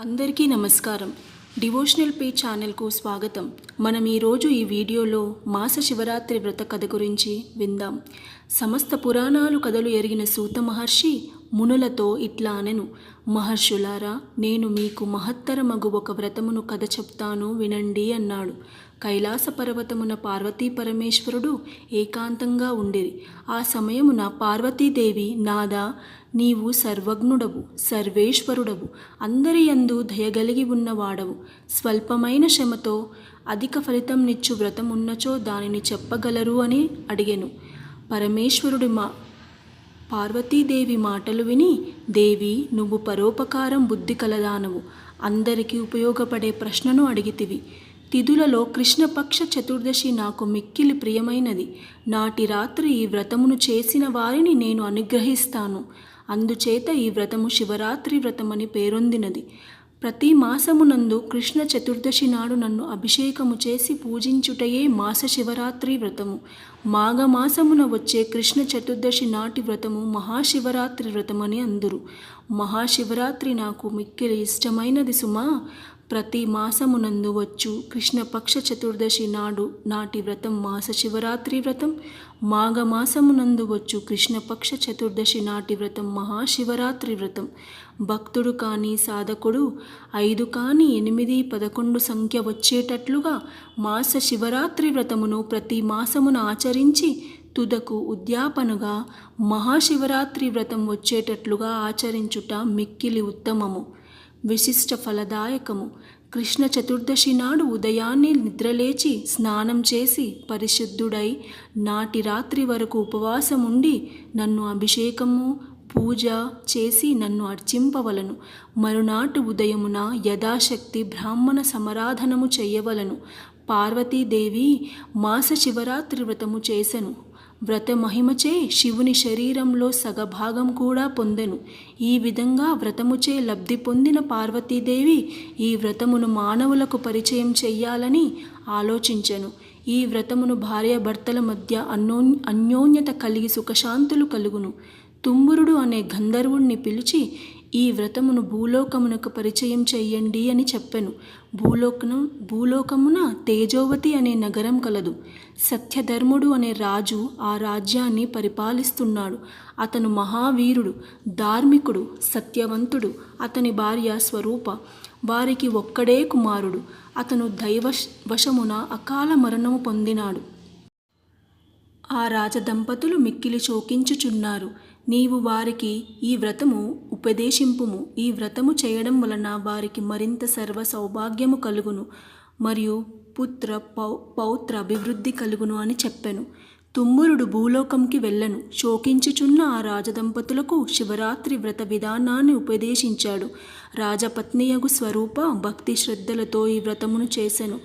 అందరికీ నమస్కారం. Devotional pay ఛానల్కు స్వాగతం. మనం ఈరోజు ఈ వీడియోలో మాస శివరాత్రి వ్రత కథ గురించి విందాం. సమస్త పురాణాలు కథలు ఎరిగిన సూత మహర్షి మునులతో ఇట్లా అనెను మహర్షులారా నేను మీకు మహత్తరమగు ఒక వ్రతమును కథ చెప్తాను వినండి అన్నాడు. కైలాస పర్వతమున పార్వతీ పరమేశ్వరుడు ఏకాంతంగా ఉండేది. ఆ సమయమున పార్వతీదేవి నాదా నీవు సర్వజ్ఞుడవు సర్వేశ్వరుడవు అందరి యందు దయగలిగి ఉన్నవాడవు. స్వల్పమైన శ్రమతో అధిక ఫలితం నిచ్చు వ్రతం ఉన్నచో దానిని చెప్పగలరు అని అడిగెను. పరమేశ్వరుడి మా పార్వతీదేవి మాటలు విని దేవి నువ్వు పరోపకారం బుద్ధి కలదానవు. అందరికీ ఉపయోగపడే ప్రశ్నను అడిగితివి. తిథులలో కృష్ణపక్ష చతుర్దశి నాకు మిక్కిలి ప్రియమైనది. నాటి రాత్రి ఈ వ్రతమును చేసిన వారిని నేను అనుగ్రహిస్తాను. అందుచేత ఈ వ్రతము శివరాత్రి వ్రతమని పేరొందినది. ప్రతి మాసమునందు కృష్ణ చతుర్దశి నాడు నన్ను అభిషేకము చేసి పూజించుటయే మాస శివరాత్రి వ్రతము. మాఘమాసమున వచ్చే కృష్ణ చతుర్దశి నాటి వ్రతము మహాశివరాత్రి వ్రతమని అందురు. మహాశివరాత్రి నాకు మిక్కిలి ఇష్టమైనది సుమా. ప్రతి మాసమునందు వచ్చు కృష్ణపక్ష చతుర్దశి నాడు నాటి వ్రతం మాస శివరాత్రి వ్రతం మాఘమాసమునందు వచ్చు కృష్ణపక్ష చతుర్దశి నాటి వ్రతం మహాశివరాత్రి వ్రతం. భక్తుడు కానీ సాధకుడు ఐదు కానీ ఎనిమిది పదకొండు సంఖ్య వచ్చేటట్లుగా మాస శివరాత్రి వ్రతమును ప్రతి మాసమున ఆచరించి తుదకు ఉద్యాపనగా మహాశివరాత్రి వ్రతం వచ్చేటట్లుగా ఆచరించుట మిక్కిలి ఉత్తమము. విశిష్ట ఫలదాయకము. కృష్ణ చతుర్దశి నాడు ఉదయాన్నే నిద్రలేచి స్నానం చేసి పరిశుద్ధుడై నాటి రాత్రి వరకు ఉపవాసం ఉండి నన్ను అభిషేకము పూజ చేసి నన్ను అర్చింపవలను. మరునాటి ఉదయమున యథాశక్తి బ్రాహ్మణ సమరాధనము చేయవలను. పార్వతీదేవి మాస శివరాత్రి వ్రతము చేసెను. వ్రత మహిమచే శివుని శరీరంలో సగభాగం కూడా పొందెను. ఈ విధంగా వ్రతముచే లబ్ధి పొందిన పార్వతీదేవి ఈ వ్రతమును మానవులకు పరిచయం చెయ్యాలని ఆలోచించెను. ఈ వ్రతమును భార్యాభర్తల మధ్య అన్నో అన్యోన్యత కలిగి సుఖశాంతులు కలుగును. తుమ్మురుడు అనే గంధర్వుణ్ణి పిలిచి ఈ వ్రతమును భూలోకమునకు పరిచయం చెయ్యండి అని చెప్పెను. భూలోకను భూలోకమున తేజోవతి అనే నగరం కలదు. సత్యధర్ముడు అనే రాజు ఆ రాజ్యాన్ని పరిపాలిస్తున్నాడు. అతను మహావీరుడు ధార్మికుడు సత్యవంతుడు అతని భార్య స్వరూప వారికి ఒక్కడే కుమారుడు. అతను దైవ వశమున అకాల మరణము పొందినాడు. ఆ రాజదంపతులు మిక్కిలి శోకించుచున్నారు. నీవు వారికి ఈ వ్రతము ఉపదేశింపుము. ఈ వ్రతము చేయడం వలన వారికి మరింత సర్వ సౌభాగ్యము కలుగును మరియు పుత్ర పౌ పౌత్ర అభివృద్ధి కలుగును అని చెప్పెను. తుమ్మురుడు భూలోకంకి వెళ్ళను. శోకించుచున్న ఆ రాజదంపతులకు శివరాత్రి వ్రత విధానాన్ని ఉపదేశించాడు. రాజపత్నియగు స్వరూప భక్తి శ్రద్ధలతో ఈ వ్రతమును చేసెను.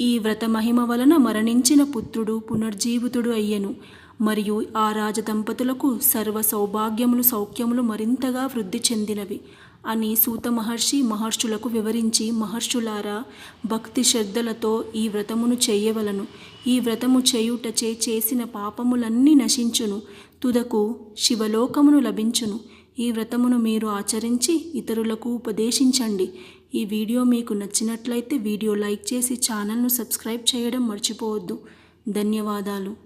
ఈ వ్రత మహిమ వలన మరణించిన పుత్రుడు పునర్జీవితుడు అయ్యెను. మరియు ఆ రాజదంపతులకు సర్వ సౌభాగ్యములు సౌఖ్యములు మరింతగా వృద్ధి చెందినవి. అని సూత మహర్షి మహర్షులకు వివరించి మహర్షులారా భక్తి శ్రద్ధలతో ఈ వ్రతమును చేయవలను. ఈ వ్రతము చేయుటచే చేసిన పాపములన్నీ నశించును. తుదకు శివలోకమును లభించును. ఈ వ్రతమును మీరు ఆచరించి ఇతరులకు ఉపదేశించండి. ఈ వీడియో మీకు నచ్చినట్లయితే వీడియో లైక్ చేసి ఛానల్ను సబ్స్క్రైబ్ చేయడం మర్చిపోవద్దు. ధన్యవాదాలు.